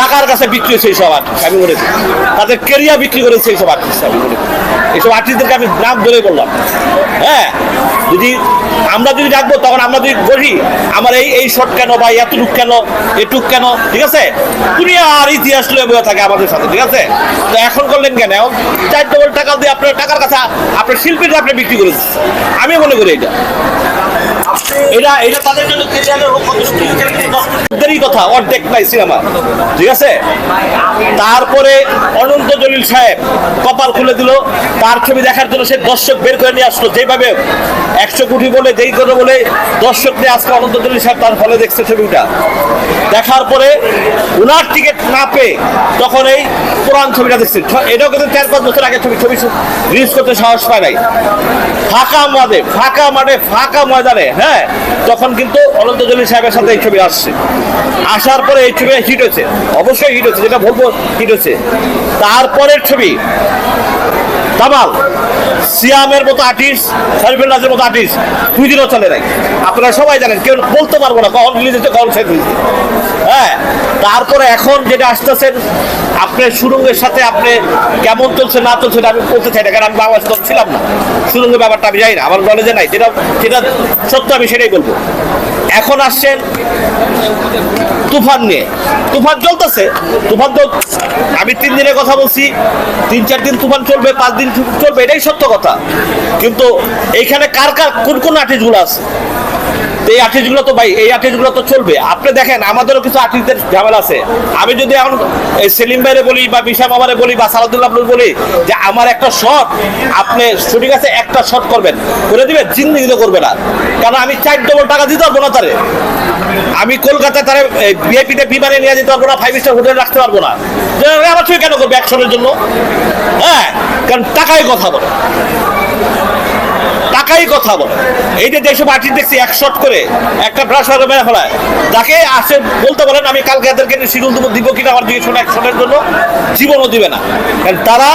টাকার কাছে বিক্রি হয়েছে এইসব আর্টিস্ট, আমি মনে তাদের কেরিয়ার বিক্রি করেছে এইসব আর্টিস্ট আমি মনে এইসব আর্টিস্টদেরকে আমি নাম ধরে বললাম। হ্যাঁ যদি আমরা যদি ডাকবো, তখন আমরা যদি বলি আমার এই এই শট কেন বা এতটুক কেন, এটুক কেন, ঠিক আছে? তুমি আর ইতিহাস লয়ে বয়ে থাকে আমাদের সাথে, ঠিক আছে? তো এখন করলেন কেন? চার ডবল টাকা দিয়ে আপনার টাকার কাছে, আপনার শিল্পীরা আপনি বিক্রি করে আমি মনে করি এটা। এটা এটা তাদের জন্য কথা, অর্ধেক নাই সিনেমা। ঠিক আছে? তারপরে অনন্ত জলিল সাহেব কপাল খুলে দিল। তার ছবি দেখার জন্য সে দর্শক বের করে নিয়ে আসলো। যেভাবে একশো কোটি বলে, যেই করে বলে দর্শক নিয়ে আজকে অনন্ত জলিল সাহেব, তার ফলে দেখছে ছবিটা। দেখার পরে উনার টিকিট না পেয়ে তখন এই পুরান ছবিটা দেখছে। এটাও কিন্তু চার, পাঁচ বছর আগে ছবি। ছবি রিলিজ করতে সাহস পায় নাই। ফাঁকা মাঠে ফাঁকা মাঠে ফাঁকা ময়দানে হ্যাঁ? তখন কিন্তু অনন্ত জলিল সাহেবের সাথে এই ছবি আসছে। আসার পরে এই ছবি হিট হচ্ছে অবশ্যই হিট হচ্ছে যেটা বলব হিট হচ্ছে তারপরের ছবি তামাল সিয়ামের মতো আর্টিস্ট সরিফুল নাজের মতো আর্টিস্ট দুই দিনও চলে নাই। আপনারা সবাই জানেন, কেউ বলতে পারব না, কখন রিলিজ হচ্ছে কখন হয়েছে। হ্যাঁ তারপরে এখন যেটা আসতেছেন, আপনার সুরঙ্গের সাথে আপনি কেমন চলছে, না চলছে আমি বলতে চাই না, কারণ আমি বাংলাদেশ দল ছিলাম না। সুরঙ্গের ব্যাপারটা আমি জানি না, আমার নলেজে নাই। যেটা যেটা সত্য আমি সেটাই বলব। এখন আসছেন তুফান নিয়ে। তুফান চলতেছে, তুফান তো আমি তিন দিনের কথা বলছি, তিন, চার দিন তুফান চলবে, পাঁচ দিন চলবে, এটাই সত্য কথা। কিন্তু এইখানে কার কার, কোন কোন আর্টিস্টগুলো আছে? এই আর্টিস্টগুলো তো ভাই, এই আর্টিস্টগুলো তো চলবে। আপনি দেখেন, আমাদেরও কিছু আর্টিস্টদের ঝামেলা আছে। আমি যদি এখন, এই সেলিম ভাইরে বলি বা বিশা মামারে বলি বা সালাদুল্লাহ আপনার বলি যে আমার একটা শট, আপনি শুটিং আছে, একটা শট করবেন। করে দিবেন, জিন্দিগি তো করবে না। কারণ আমি চার ডবল টাকা দিতে পারব না তারে। আমি কলকাতায় তারা বিআইপিতে বিমানে নিয়ে যেতে পারব না ফাইভ স্টার হোটেলে রাখতে পারব না। আমার ছবি কেন করবে অ্যাকশনের জন্য? হ্যাঁ কারণ টাকাই কথা বলে। টাকাই কথা বলে। এই যে দেশে মাটি দেখছি এক শট করে, একটা ব্রাশ করে মেরে ফেলায়। তাকে আসে বলতে বলেন, আমি কালকে এদেরকে শিডিউল দেবো, দিব কিনা আমার দিকে শোনা শটের জন্য, জীবনও দিবে না। কারণ তারা